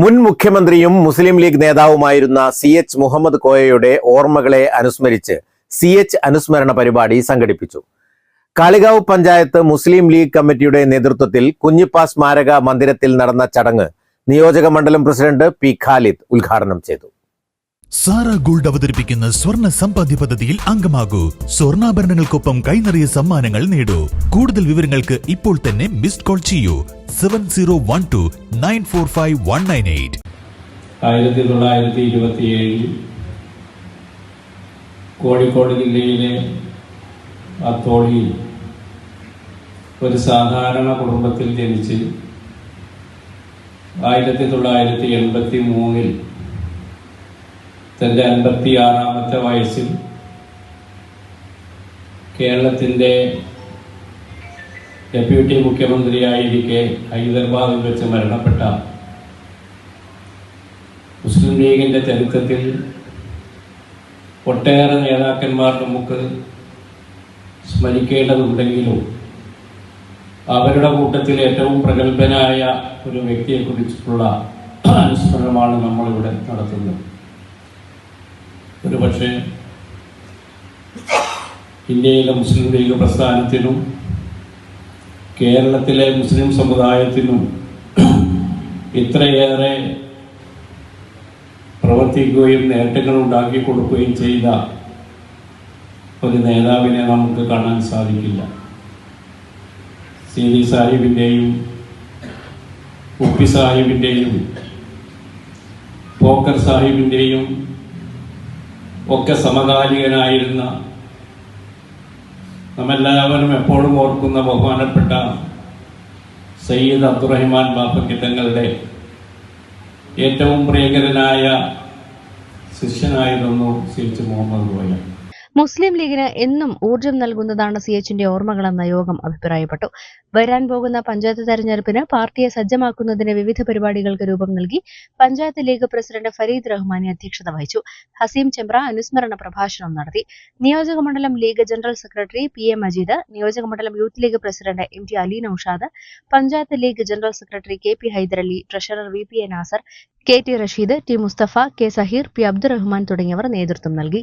മുൻ മുഖ്യമന്ത്രിയും മുസ്ലിം ലീഗ് നേതാവുമായിരുന്ന സി എച്ച് മുഹമ്മദ് കോയയുടെ ഓർമ്മകളെ അനുസ്മരിച്ച് സി എച്ച് അനുസ്മരണ പരിപാടി സംഘടിപ്പിച്ചു. കാളികാവ് പഞ്ചായത്ത് മുസ്ലിം ലീഗ് കമ്മിറ്റിയുടെ നേതൃത്വത്തിൽ കുഞ്ഞിപ്പ സ്മാരക മന്ദിരത്തിൽ നടന്ന ചടങ്ങ് നിയോജക മണ്ഡലം പ്രസിഡന്റ് പി ഖാലിദ് ഉദ്ഘാടനം ചെയ്തു. സാറ ഗോൾഡ് അവതരിപ്പിക്കുന്ന സ്വർണ സമ്പാദ്യ പദ്ധതിയിൽ അംഗമാകൂ. സ്വർണാഭരണങ്ങൾക്കൊപ്പം കൈനറിയ സമ്മാനങ്ങൾ നേടൂ. കൂടുതൽ വിവരങ്ങൾക്ക് ഇപ്പോൾ തന്നെ മിസ്ഡ് കോൾ ചെയ്യൂ. Seven zero one two nine four five one nine eight ആയിരത്തി തൊള്ളായിരത്തി ഇരുപത്തിയേഴിൽ കോഴിക്കോട് ജില്ലയിലെ അത്തോളിയിൽ ഒരു സാധാരണ കുടുംബത്തിൽ ജനിച്ച് ആയിരത്തി തൊള്ളായിരത്തി എൺപത്തി മൂന്നിൽ തന്റെ അൻപത്തിയാറാമത്തെ വയസ്സിൽ കേരളത്തിന്റെ ഡെപ്യൂട്ടി മുഖ്യമന്ത്രിയായിരിക്കെ ഹൈദരാബാദിൽ വെച്ച് മരണപ്പെട്ട മുസ്ലിം ലീഗിന്റെ ചരിത്രത്തിൽ ഒട്ടേറെ നേതാക്കന്മാർ നമുക്ക് സ്മരിക്കേണ്ടതുണ്ടെങ്കിലും അവരുടെ കൂട്ടത്തിൽ ഏറ്റവും പ്രഗത്ഭനായ ഒരു വ്യക്തിയെക്കുറിച്ചുള്ള അനുസ്മരണമാണ് നമ്മളിവിടെ നടത്തുന്നത്. ഒരുപക്ഷെ ഇന്ത്യയിലെ മുസ്ലിം ലീഗ് പ്രസ്ഥാനത്തിനും കേരളത്തിലെ മുസ്ലിം സമുദായത്തിനും ഇത്രയേറെ പ്രവർത്തിക്കുകയും നേട്ടങ്ങൾ ഉണ്ടാക്കി കൊടുക്കുകയും ചെയ്ത ഒരു നേതാവിനെ നമുക്ക് കാണാൻ സാധിക്കില്ല. സി ഡി സാഹിബിന്റെയും ഉപ്പി സാഹിബിന്റെയും പോക്കർ സാഹിബിന്റെയും ഒക്കെ സമകാലികനായിരുന്ന നമ്മെല്ലാവരും എപ്പോഴും ഓർക്കുന്ന ബഹുമാനപ്പെട്ട സയ്യിദ് അബ്ദുറഹിമാൻ ബാപ്പക്കിട്ടങ്ങളുടെ ഏറ്റവും പ്രിയങ്കരനായ ശിഷ്യനായിരുന്നു സി എച്ച് മുഹമ്മദ് കോയ മുസ്ലിം ലീഗിന് എന്നും ഊർജം നൽകുന്നതാണ് സി എച്ചിന്റെ ഓർമ്മകളെന്ന യോഗം അഭിപ്രായപ്പെട്ടു. വരാൻ പോകുന്ന പഞ്ചായത്ത് തെരഞ്ഞെടുപ്പിന് പാർട്ടിയെ സജ്ജമാക്കുന്നതിന് വിവിധ പരിപാടികൾക്ക് രൂപം നൽകി പഞ്ചായത്ത് ലീഗ് പ്രസിഡന്റ് ഫരീദ് റഹ്മാനി അധ്യക്ഷത വഹിച്ചു. ഹസീം ചെമ്പ്ര അനുസ്മരണ പ്രഭാഷണം നടത്തി. നിയോജക മണ്ഡലം League general secretary P A Majeed നിയോജക മണ്ഡലം Youth League president M T Ali Naushad panchayat League general secretary K P Hyderali treasurer V P A Nasar K T Rasheed T Musthafa K Zaheer P Abdurahman തുടങ്ങിയവർ നേതൃത്വം നൽകി.